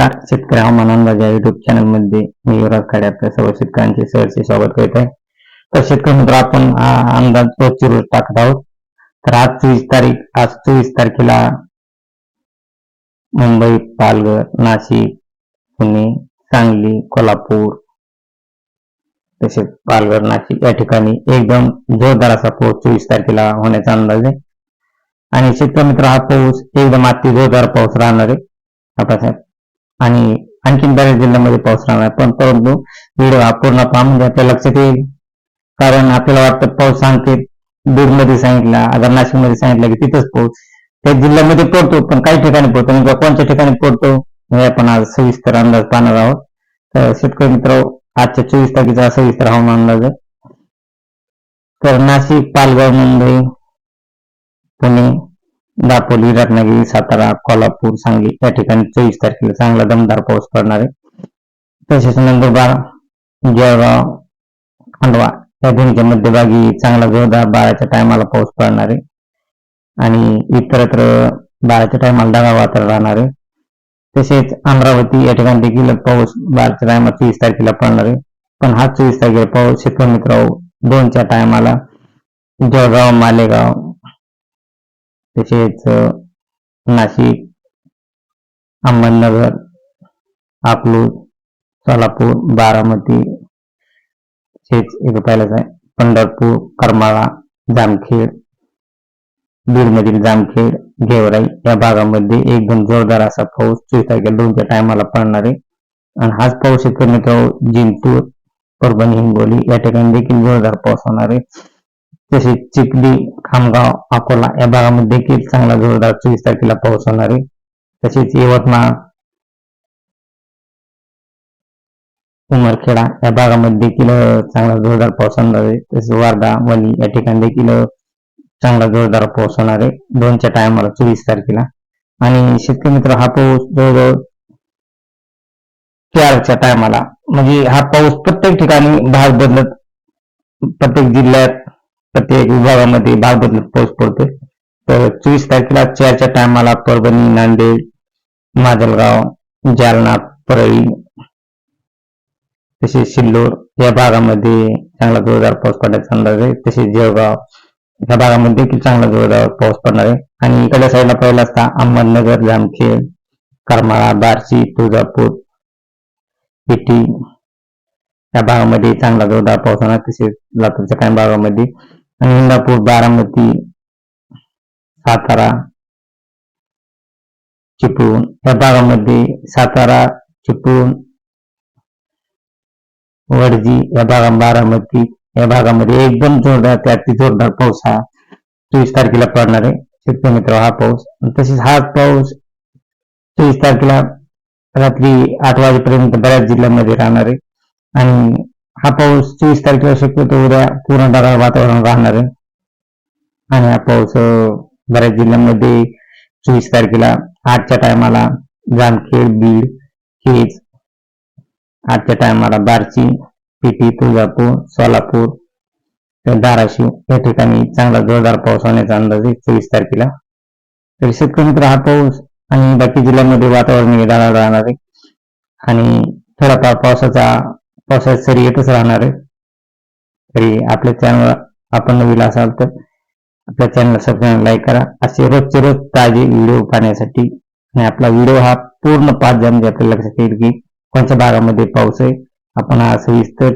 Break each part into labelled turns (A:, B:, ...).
A: नमस्कार. शेतकरी हवामान अंदाज युट्यूब चॅनलमध्ये मी युवराज खाडे आपल्या सर्व शेतकऱ्यांचे सहर्ष स्वागत करीत आहे. तर शेतकरी मित्र आपण हा अंदाज रोजची रोज टाकत आहोत. तर आज चोवीस तारीख आज चोवीस तारखेला मुंबई पालघर नाशिक पुणे सांगली कोल्हापूर तसेच पालघर नाशिक या ठिकाणी एकदम जोरदार असा पाऊस चोवीस तारखेला होण्याचा अंदाज आहे. आणि शेतकरी मित्र हा पाऊस एकदम अति जोरदार पाऊस राहणार आहे. आपल्यासाठी आणि आणखीन बऱ्याच जिल्ह्यामध्ये पाऊस राहणार. पण परंतु व्हिडिओ हा पूर्ण पहा म्हणजे आपल्या लक्षात येईल. कारण आपल्याला वाटतं पाऊस सांगते बीडमध्ये सांगितला अगर नाशिकमध्ये सांगितलं की तिथंच पाऊस. त्या जिल्ह्यामध्ये पडतो पण काही ठिकाणी पडतो म्हणजे कोणत्या ठिकाणी पडतो हे आपण आज सविस्तर अंदाज पाहणार आहोत. तर शेतकरी मित्र आजच्या चोवीस तारखेचा सविस्तर हवामान अंदाज आहे. तर नाशिक पालघर मुंबई पुणे दापोली रत्नागिरी सातारा कोल्हापूर सांगली या ठिकाणी चोवीस तारखेला चांगला दमदार पाऊस पडणार आहे. तसेच नंदुरबार जळगाव खंडवा या दोन्हीच्या मध्यभागी चांगला जोरदार बाराच्या टायमाला पाऊस पडणार आहे. आणि इतरत्र बाराच्या टायमाला ढगाळ वातावरण राहणार आहे. तसेच अमरावती या ठिकाणी देखील पाऊस बाराच्या टायमाला चोवीस तारखेला पडणार आहे. पण हा चोवीस तारखेला पाऊस शेतकरी मित्र दोनच्या टायमाला जळगाव मालेगाव तसेच नाशिक अहमदनगर अकलूज सोलापूर बारामती तसेच इथं पाहिलंच आहे. पंढरपूर करमाळा जामखेड बीडमधील जामखेड गेवराई या भागामध्ये एकदम जोरदार असा पाऊस चोवीस तारखेला दोनच्या टायमाला पडणार आहे. आणि हाच पाऊस शेतकरी मित्र जिंतूर परभणी हिंगोली या ठिकाणी देखील जोरदार पाऊस होणार आहे. तसेच चिखली खामगाव अकोला या भागामध्ये देखील चांगला जोरदार चोवीस तारखेला पाऊस होणार आहे. तसेच यवतमाळ उमरखेडा या भागामध्ये देखील चांगला जोरदार पाऊस होणार आहे. तसेच वारदा वणी या ठिकाणी देखील चांगला जोरदार पाऊस होणार आहे. दोनच्या टायमाला चोवीस तारखेला. आणि शेतकरी मित्र हा पाऊस जवळजवळ चारच्या टायमाला म्हणजे हा पाऊस प्रत्येक ठिकाणी भाग बदलत प्रत्येक जिल्ह्यात प्रत्येक विभागामध्ये भाग बदलत पाऊस पडतोय. तर चोवीस तारखेला चारच्या टायमाला परभणी नांदेड माजलगाव जालना परळी तसेच सिल्लोड या भागामध्ये चांगला जोरदार पाऊस पडण्याचा अंदाज आहे. तसेच जळगाव या भागामध्ये देखील चांगला जोरदार पाऊस पडणार आहे. आणि इकडल्या साईडला पाहिला असता अहमदनगर जामखेड करमाळा बार्शी तुळजापूर पेटी या भागामध्ये चांगला जोरदार पाऊस होणार. तसेच लातूरच्या काही भागामध्ये इंदापूर बारामती सातारा चिपळूण. या भागामध्ये सातारा चिपळूण वडजी या भागा बारामती या भागामध्ये एकदम जोरदार त्या जोरदार पाऊस हा चोवीस तारखेला पडणार आहे. शेतकरी मित्र हा पाऊस. तसेच हा पाऊस चोवीस तारखेला रात्री आठ वाजेपर्यंत बऱ्याच जिल्ह्यांमध्ये राहणार आहे. आणि हा पाऊस चोवीस तारखेला शक्यतो उद्या पूर्ण ढगाळ वातावरण राहणार आहे आणि हा पाऊस बऱ्याच जिल्ह्यांमध्ये चोवीस तारखेला आजच्या टायमाला जामखेड बीड केज आजच्या टायमाला बार्शी पेटी तुळजापूर सोलापूर तर धाराशिव या ठिकाणी चांगला जोरदार पाऊस होण्याचा अंदाज आहे चोवीस तारखेला तर शेतकरी मित्र हा पाऊस आणि बाकी जिल्ह्यांमध्ये वातावरण निदान राहणार आहे आणि थोडाफार पावसाचा पावसाळ्यात सरी येतच राहणार आहे. तरी आपल्या चॅनल आपण नवीन असाल तर आपल्या चॅनलला सबस्क्राईब लाईक करा. असे रोजचे रोज ताजे व्हिडिओ पाहण्यासाठी आणि आपला व्हिडिओ हा पूर्ण पाच म्हणजे आपल्याला लक्षात येईल की कोणत्या भागामध्ये पाऊस आहे. आपण हा सविस्तर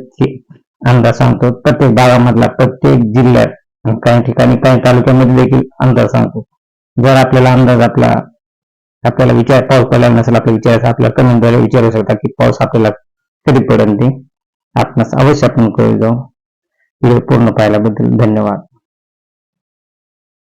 A: अंदाज सांगतो. प्रत्येक भागामधला प्रत्येक जिल्ह्यात आणि काही ठिकाणी काही तालुक्यामध्ये देखील अंदाज सांगतो. जर आपल्याला अंदाज आपला आपल्याला विचार पाऊस पडला नसेल आपल्या विचारायचा आपल्याला कमेंटद्वारे विचारू शकता की पाऊस आपल्याला कधी पडेल ते आपणास अवश्य आपण कळू जाऊ व्हिडिओ पूर्ण पाहिल्याबद्दल धन्यवाद.